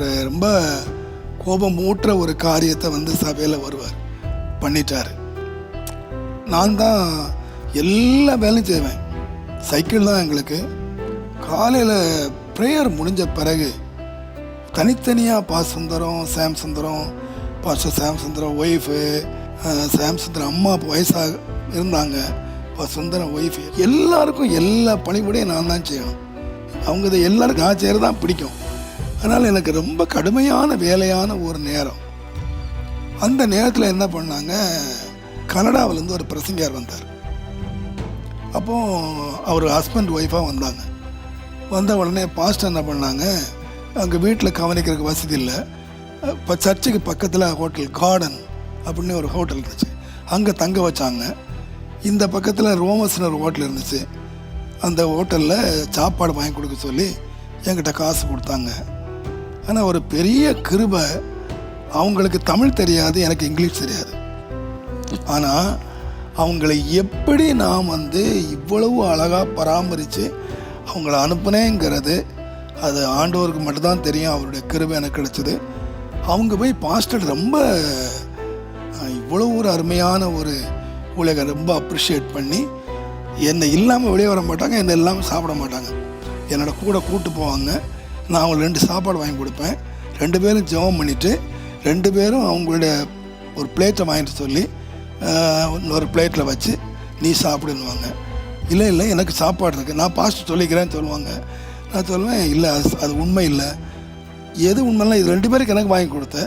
அவர் ரொம்ப கோபம் ஊட்டுற ஒரு காரியத்தை வந்து சபையில் வருவார். பண்ணிட்டார். நான் தான் எல்லா வேலையும் செய்வேன். சைக்கிள் தான் எங்களுக்கு. காலையில் ப்ரேயர் முடிஞ்ச பிறகு தனித்தனியாக பா சுந்தரம் சாம் சுந்தரம் பாஸ்டர் சாம் சுந்தரம் ஒய்ஃபு சாம் சுந்தரம் அம்மா வயசாக இருந்தாங்க. இப்போ சுந்தரம் ஒய்ஃபு எல்லாருக்கும் எல்லா பணிபடியும் நான் தான் செய்யணும். அவங்க இதை எல்லாருக்கும் நான் செய்கிறது தான் பிடிக்கும். அதனால் எனக்கு ரொம்ப கடுமையான வேலையான ஒரு நேரம். அந்த நேரத்தில் என்ன பண்ணாங்க கனடாவிலேருந்து ஒரு பிரசங்கியார் வந்தார். அப்போ அவர் ஹஸ்பண்ட் ஒய்ஃபாக வந்தாங்க. வந்த உடனே பாஸ்டர் என்ன பண்ணாங்க அங்கே வீட்டில் கவனிக்கிறதுக்கு வசதி இல்லை. இப்போ சர்ச்சுக்கு பக்கத்தில் ஹோட்டல் கார்டன் அப்படின்னு ஒரு ஹோட்டல் இருந்துச்சு. அங்கே தங்க வச்சாங்க. இந்த பக்கத்தில் ரோமஸ்னு ஒரு ஹோட்டல் இருந்துச்சு. அந்த ஹோட்டலில் சாப்பாடு வாங்கி கொடுக்க சொல்லி என்கிட்ட காசு கொடுத்தாங்க. ஆனால் ஒரு பெரிய கிருபை அவங்களுக்கு தமிழ் தெரியாது எனக்கு இங்கிலீஷ் தெரியாது. ஆனால் அவங்களை எப்படி நான் வந்து இவ்வளவு அழகாக பராமரித்து அவங்கள அனுப்புனேங்கிறது அது ஆண்டவருக்கு மட்டும்தான் தெரியும் அவருடைய கிருபை எனக்கு கிடச்சிது. அவங்க போய் பாஸ்டர் ரொம்ப இவ்வளோ ஒரு அருமையான ஒரு ஊழியரை ரொம்ப அப்ரிஷியேட் பண்ணி என்னை இல்லாமல் வெளியே வர மாட்டாங்க என்னை இல்லாமல் சாப்பிட மாட்டாங்க. என்னோட கூட கூட்டு போவாங்க. நான் அவங்களுக்கு ரெண்டு சாப்பாடு வாங்கி கொடுப்பேன். ரெண்டு பேரும் ஜெபம் பண்ணிவிட்டு ரெண்டு பேரும் அவங்களுடைய ஒரு பிளேட்டை வாங்கிட்டு சொல்லி ஒரு இன்னொரு பிளேட்டில் வச்சு நீ சாப்பிடுன்னுவாங்க. இல்லை இல்லை எனக்கு சாப்பாடு இருக்குது நான் பாஸ்ட் சொல்லிக்கிறேன்னு சொல்லுவாங்க. நான் சொல்லுவேன் இல்லை அது அது உண்மை இல்லை. எது உண்மைலாம் இது ரெண்டு பேருக்கு எனக்கு வாங்கி கொடுத்த.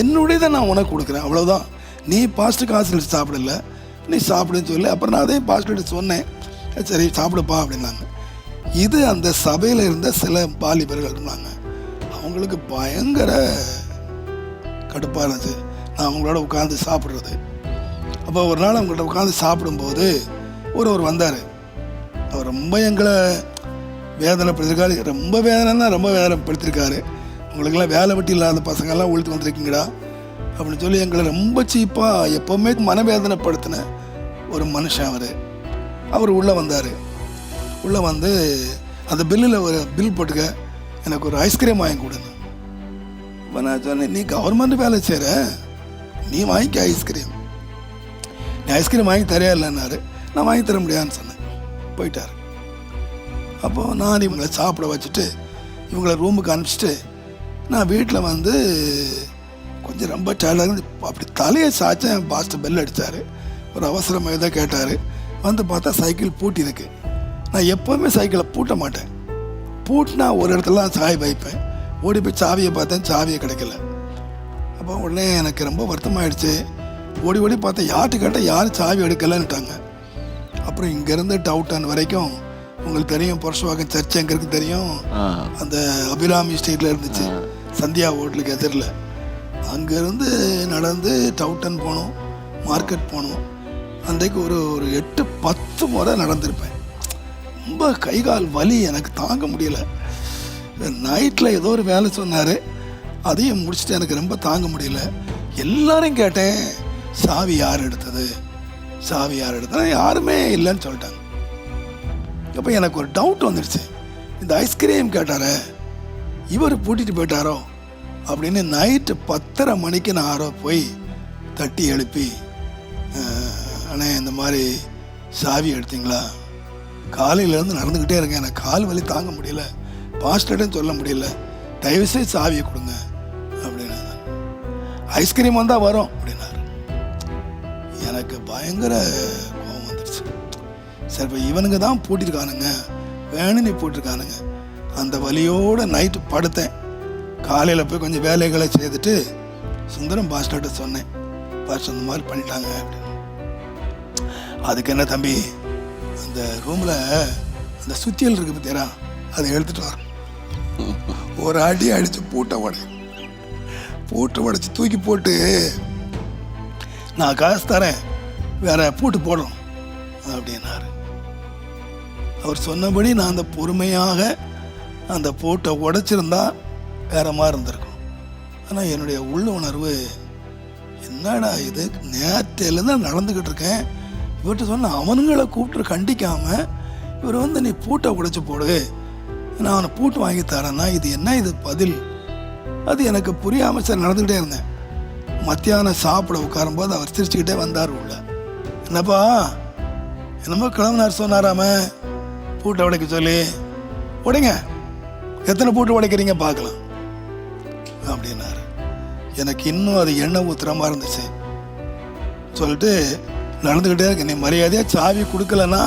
என்னுடையதை நான் உனக்கு கொடுக்குறேன். அவ்வளோதான் நீ பாஸ்ட்டு காசு எடுத்து சாப்பிடல. நீ சாப்பிடுன்னு சொல்லி அப்புறம் நான் அதே பாஸ்ட்டு சொன்னேன். சரி சாப்பிடுப்பா அப்படின்னாங்க. இது அந்த சபையில் இருந்த சில வாலிபர்கள் இருந்தாங்க. அவங்களுக்கு பயங்கர கடுப்பாக இருந்துச்சு. நான் அவங்களோட உட்காந்து சாப்பிட்றது. அப்போ ஒரு நாள் அவங்கள்ட்ட உட்காந்து சாப்பிடும்போது ஒருவர் வந்தார். அவர் ரொம்ப எங்களை வேதனைப்படுத்திருக்காரு. ரொம்ப வேதனைன்னா ரொம்ப வேதனைப்படுத்திருக்காரு. உங்களுக்கெல்லாம் வேலை வெட்டி இல்லாத பசங்கள்லாம் உழுத்து வந்திருக்கீங்கடா அப்படின்னு சொல்லி எங்களை ரொம்ப சீப்பாக எப்போவுமே மனவேதனைப்படுத்தின ஒரு மனுஷன் அவர். அவர் உள்ளே வந்தார். உள்ளே வந்து அந்த பில்லில் ஒரு பில் போட்டுக்க எனக்கு ஒரு ஐஸ்கிரீம் வாங்கி கொடுங்க இப்போ நான் சொன்னேன் நீ கவர்மெண்ட் வேலை செய்கிற நீ வாங்கிக்க ஐஸ்கிரீம் நீ ஐஸ்கிரீம் வாங்கி தரையா இல்லைன்னாரு. நான் வாங்கி தர முடியாதுன்னு சொன்னேன். போயிட்டார். அப்போது நான் இவங்களை சாப்பிட வச்சுட்டு இவங்களை ரூமுக்கு அனுப்பிச்சிட்டு நான் வீட்டில் வந்து கொஞ்சம் ரொம்ப டயர்டாக இருந்து அப்படி தலையை சாய்ச்சேன் பாஸ்ட்டு பெல் அடித்தார் ஒரு அவசரமாக தான் கேட்டார். வந்து பார்த்தா சைக்கிள் பூட்டி இருக்குது நான் எப்போவுமே சைக்கிளை பூட்ட மாட்டேன். பூட்டினா ஒரு இடத்துல தான் சாவி வைப்பேன். ஓடி போய் சாவியை பார்த்தேன் சாவியை கிடைக்கல. அப்போ உடனே எனக்கு ரொம்ப வருத்தமாயிடுச்சு. ஓடி ஓடி பார்த்தேன் யார்கிட்ட கேட்டால் யாரும் சாவி எடுக்கலைன்னுட்டாங்க. அப்புறம் இங்கேருந்து டவுட்டன் வரைக்கும் உங்களுக்கு தெரியும் புரஷவாக்கம் சர்ச் எங்கே இருக்கு தெரியும் அந்த அபிராமி ஸ்ட்ரீட்டில் இருந்துச்சு. சந்தியா ஹோட்டலுக்கு எதிரில். அங்கேருந்து நடந்து டவுட்டன் போனோம் மார்க்கெட் போனோம். அன்றைக்கு ஒரு ஒரு எட்டு பத்து முறை நடந்திருப்பேன். ரொம்ப கை கால் வலி எனக்கு தாங்க முடியல. நைட்டில் ஏதோ ஒரு வேலை சொன்னார். அதையும் முடிச்சுட்டு எனக்கு ரொம்ப தாங்க முடியல. எல்லாரையும் கேட்டேன் சாவி யார் எடுத்தது? சாவி யார் எடுத்தது? யாருமே இல்லைன்னு சொல்லிட்டாங்க. அப்போ எனக்கு ஒரு டவுட் வந்துடுச்சு. இந்த ஐஸ்கிரீம் கேட்டார இவர் பூட்டிட்டு போயிட்டாரோ? அப்படின்னு நைட்டு பத்தரை மணிக்கு நான் ஆரோ போய் தட்டி எழுப்பி அண்ணே இந்த மாதிரி சாவி எடுத்தீங்களா? காலையிலேருந்து நடந்துக்கிட்டே இருக்கேன். எனக்கு கால் வலி தாங்க முடியல. பாஸ்டர்டும் சொல்ல முடியல. தயவுசெய்து சாவியை கொடுங்க அப்படின்னா ஐஸ்கிரீம் வந்தால் வரும் அப்படின்னாரு. எனக்கு பயங்கர கோபம் வந்துடுச்சு சரி இப்போ இவனுங்க தான் பூட்டிருக்கானுங்க. வேணும்னு போட்டிருக்கானுங்க. அந்த வலியோடு நைட்டு படுத்தேன். காலையில் போய் கொஞ்சம் வேலைகளை செய்துட்டு சுந்தரம் பாஸ்டர்கிட்ட சொன்னேன். பாஸ்டர் இந்த மாதிரி பண்ணிட்டாங்க அப்படின்னு. அதுக்கு என்ன தம்பி அந்த ரூமில் அந்த சுத்தியல் இருக்கு பார்த்தீரா அதை எடுத்துட்டு வர ஒரு அடி அடித்து பூட்டை உடை. பூட்டை உடைச்சி தூக்கி போட்டு நான் காசு தரேன். வேற பூட்டு போடணும். அப்படின்னாரு. அவர் சொன்னபடி நான் அந்த பொறுமையாக அந்த பூட்டை உடைச்சிருந்தா வேற மாதிரி இருந்திருக்கும். ஆனால் என்னுடைய உள்ள உணர்வு என்னடா இது? நேரத்திலேருந்து நடந்துக்கிட்டு இருக்கேன். இவர்கிட்ட சொன்ன அவனுங்களை கூப்பிட்டு கண்டிக்காம இவர் வந்து நீ பூட்டை உடைச்சி போடு. நான் அவனை பூட்டு வாங்கி தரேன்னா இது என்ன இது பதில்? அது எனக்கு புரியாமல் சார் நடந்துக்கிட்டே இருந்தேன். மத்தியானம் சாப்பிட உட்காரும்போது அவர் சிரிச்சுக்கிட்டே வந்தார் உள்ள. என்னப்பா? என்னமோ கிளம்புனார் சொன்னாராம? பூட்டை உடைக்க சொல்லி. உடைங்க. எத்தனை பூட்டு உடைக்கிறீங்க பார்க்கலாம். அப்படின்னாரு. எனக்கு இன்னும் அது எண்ணெய் ஊத்துற மாதிரி இருந்துச்சு. சொல்லிட்டு நடந்துக்கிட்டே இருக்கு. நீ மரியாதையாக சாவி கொடுக்கலன்னா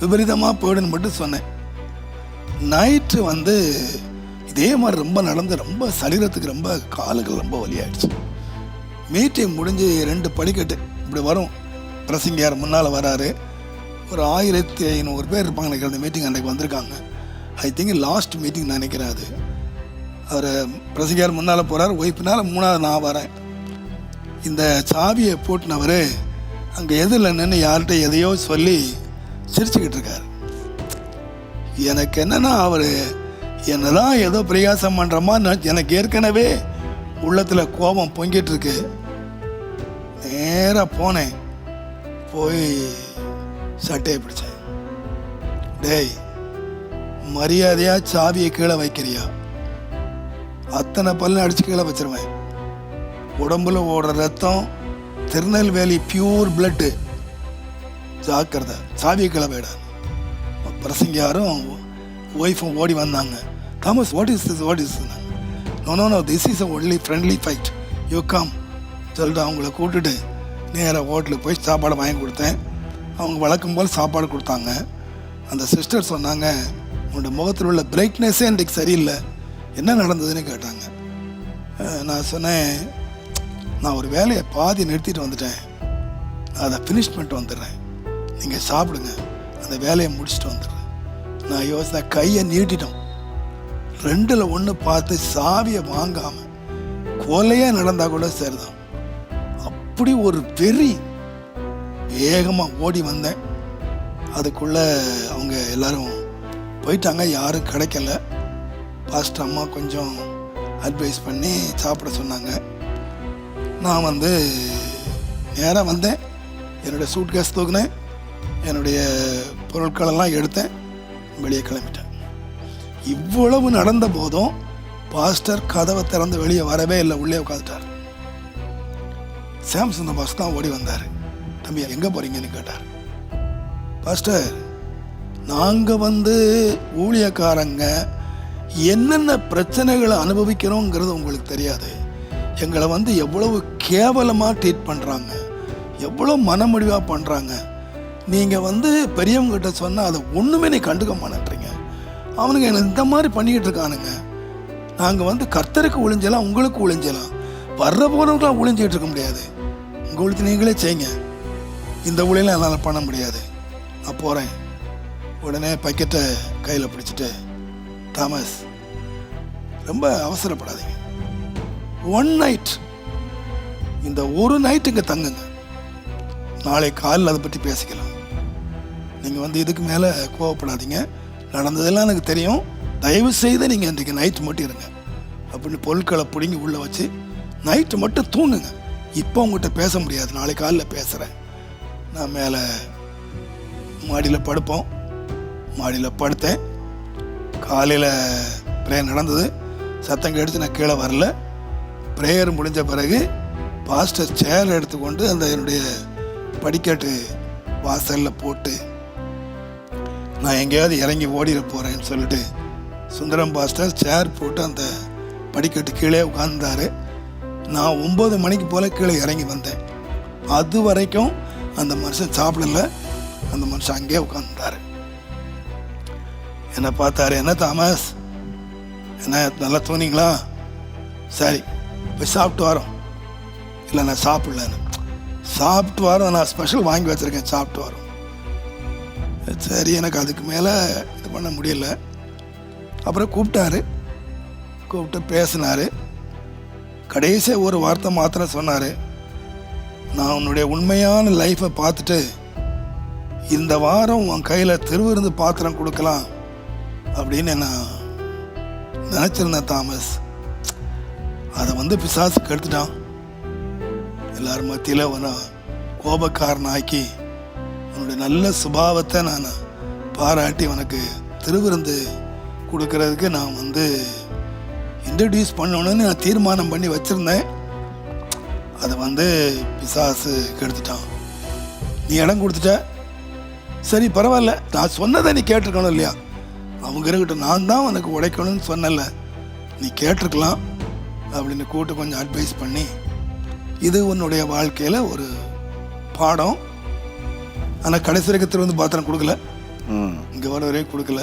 விபரீதமாக போயிடுன்னு மட்டும் சொன்னேன். நைட்டு வந்து இதே மாதிரி ரொம்ப நடந்து ரொம்ப சரீரத்துக்கு ரொம்ப காலுகள் ரொம்ப வலியாயிடுச்சு. மீட்டிங் முடிஞ்சு ரெண்டு படிக்கட்டு இப்படி வரும். பிரசங்கியார் முன்னால் வராரு. ஒரு ஆயிரத்தி ஐநூறு பேர் இருப்பாங்க நினைக்கிற அந்த மீட்டிங் அன்றைக்கு வந்திருக்காங்க. ஐ திங்க் லாஸ்ட் மீட்டிங் நினைக்கிறேன் அது. அவர் பிரசிங்கார் முன்னால் போகிறார் ஒய்ஃப்னால் மூணாவது நான் வரேன். இந்த சாவியை போட்டினவர் அங்கே எதிரில் நின்று யார்கிட்ட எதையோ சொல்லி சிரிச்சுக்கிட்டு இருக்கார் எனக்கு என்னன்னா அவர் என்னதான் ஏதோ பிரயாசம் பண்ணுற மாதிரி எனக்கு ஏற்கனவே உள்ளத்தில் கோபம் பொங்கிட்டுருக்கு. நேராக போனேன். போய் சட்டையை பிடிச்சேன். டேய் மரியாதையாக சாவியை கீழே வைக்கிறியா? அத்தனை பல்லு அடிச்சு கீழே வச்சிருவேன். உடம்புல ஓடுற ரத்தம் திருநெல்வேலி பியூர் பிளட்டு ஜாக்கிரதை. சாவியை கீழே போயிட பிரசங்கியாரும் ஒய்ஃபும் ஓடி வந்தாங்க. Thomas what is this what is no no no this is only friendly fight you come சொல்லிட்டு அவங்கள கூட்டுட்டு நேராக ஹோட்டலுக்கு போய் சாப்பாடு வாங்கி கொடுத்தேன். அவங்க வழக்கம் போல் சாப்பாடு கொடுத்தாங்க. அந்த சிஸ்டர் சொன்னாங்க உன்னோட முகத்தில் உள்ள பிரைட்னஸே இன்றைக்கு சரியில்லை. என்ன நடந்ததுன்னு கேட்டாங்க. நான் சொன்னேன் நான் ஒரு வேலையை பாதி நிறுத்திட்டு வந்துட்டேன். அதை ஃபினிஷ் பண்ணிட்டு வந்துடுறேன். நீங்கள் சாப்பிடுங்க. அந்த வேலையை முடிச்சுட்டு வந்துடுறேன். நான் யோசனை கையை நீட்டிட்டோம். ரெண்டில் ஒன்று பார்த்து சாவியை வாங்காமல் கொலையாக நடந்தால் கூட சரிதான். அப்படி ஒரு வெறி வேகமாக ஓடி வந்தேன். அதுக்குள்ளே அவங்க எல்லோரும் போயிட்டாங்க. யாரும் கிடைக்கல. பாஸ்ட் அம்மா கொஞ்சம் அட்வைஸ் பண்ணி சாப்பிட சொன்னாங்க. நான் வந்து நேராக வந்தேன். என்னுடைய சூட் கேஸ் தூக்குனேன். என்னுடைய பொருட்களெல்லாம் எடுத்தேன். வெளியே கிளம்பிட்டேன். இவ்வளவு நடந்த போதும் பாஸ்டர் கதவை திறந்து வெளியே வரவே இல்லை. உள்ளே உட்காந்துட்டார் சாம்சங் பாஸ் தான் ஓடி வந்தார். தம்பி எங்கே போகிறீங்கன்னு கேட்டார். பாஸ்டர் நாங்கள் வந்து ஊழியக்காரங்க என்னென்ன பிரச்சனைகளை அனுபவிக்கிறோங்கிறது உங்களுக்கு தெரியாது. எங்களை வந்து எவ்வளவு கேவலமாக ட்ரீட் பண்ணுறாங்க எவ்வளோ மனமுடிவாக பண்ணுறாங்க நீங்கள் வந்து பெரியவங்ககிட்ட சொன்னால் அதை ஒன்றுமே நீ கண்டுக்க மாட்டேன்றீங்க. அவனுங்க எனக்கு இந்த மாதிரி பண்ணிக்கிட்டு இருக்கானுங்க. நாங்கள் வந்து கர்த்தருக்கு ஒளிஞ்சலாம் உங்களுக்கு ஒளிஞ்சலாம். வர்ற போகிறவங்களாம் ஒளிஞ்சிக்கிட்டு இருக்க முடியாது. உங்களுக்கு நீங்களே செய்யுங்க. இந்த ஊழியெல்லாம் என்னால் பண்ண முடியாது. நான் போகிறேன் உடனே பக்கெட்டை கையில் பிடிச்சிட்டு தாமஸ் ரொம்ப அவசரப்படாதீங்க. ஒன் நைட் இந்த ஒரு நைட் இங்கே தங்குங்க. நாளை காலையில் அதை பற்றி பேசிக்கலாம். நீங்கள் வந்து இதுக்கு மேலே கோவப்படாதீங்க. நடந்ததெல்லாம் எனக்கு தெரியும். தயவு செய்து நீங்கள் இன்றைக்கு நைட் மட்டும் இருங்க. அப்படின்னு பொருட்களை பிடுங்கி உள்ளே வச்சு நைட்டு மட்டும் தூங்குங்க. இப்போ உங்கள்கிட்ட பேச முடியாது. நாளை காலையில் பேசுகிறேன் நான் மேலே மாடியில் படுப்போம். மாடியில் படுத்தேன். காலையில் ப்ரேயர் நடந்தது. சத்தம் கெடுத்து நான் கீழே வரல. ப்ரேயர் முடிஞ்ச பிறகு பாஸ்டர் சேர் எடுத்துக்கொண்டு அந்த என்னுடைய படிக்கட்டு வாசலில் போட்டு நான் எங்கேயாவது இறங்கி ஓடிட போகிறேன்னு சொல்லிட்டு சுந்தரம் பாஸ்டர் சேர் போட்டு அந்த படிக்கட்டு கீழே உட்கார்ந்தார். நான் ஒம்பது மணிக்கு போல் கீழே இறங்கி வந்தேன். அது வரைக்கும் அந்த மனுஷன் சாப்பிடல. அந்த மனுஷன் அங்கேயே உட்காந்துருந்தார் என்னை பார்த்தாரு என்ன தாமஸ்? என்ன நல்லா தூணிங்களா சரி. போய் சாப்பிட்டு வரோம். இல்லை நான் சாப்பிட்லன்னு. சாப்பிட்டு வரோம். நான் ஸ்பெஷல் வாங்கி வச்சுருக்கேன். சாப்பிட்டு வரோம். சரி எனக்கு அதுக்கு மேலே இது பண்ண முடியல. அப்புறம் கூப்பிட்டாரு. கூப்பிட்டு பேசினார். கடைசியாக ஒரு வார்த்தை மாத்திரம் சொன்னார். நான் உன்னுடைய உண்மையான லைஃப்பை பார்த்துட்டு இந்த வாரம் உன் கையில் திருவிருந்து பாத்திரம் கொடுக்கலாம் அப்படின்னு நான் நினச்சிருந்தேன் தாமஸ். அதை வந்து பிசாசுக்கு எடுத்துட்டான் எல்லார் மத்தியில் அவனை கோபக்காரனாக்கி உன்னுடைய நல்ல சுபாவத்தை நான் பாராட்டி உனக்கு திருவிருந்து கொடுக்கறதுக்கு நான் வந்து இன்ட்ரடியூஸ் பண்ணணும்னு நான் தீர்மானம் பண்ணி வச்சுருந்தேன். அதை வந்து பிசாசு கெடுத்துட்டான். நீ இடம் கொடுத்துட்ட? சரி பரவாயில்ல. நான் சொன்னதை நீ கேட்டிருக்கணும் இல்லையா? அவங்க இருக்கட்டும் நான் தான் உனக்கு உடைக்கணும்னு சொன்னல நீ கேட்டிருக்கலாம். அப்படின்னு கூட்டு கொஞ்சம் அட்வைஸ் பண்ணி இது உன்னுடைய வாழ்க்கையில் ஒரு பாடம். ஆனால் கடைசி வரைக்கும் திரும்ப பாத்திரம் கொடுக்கல. இங்கே வர வரையும் கொடுக்கல.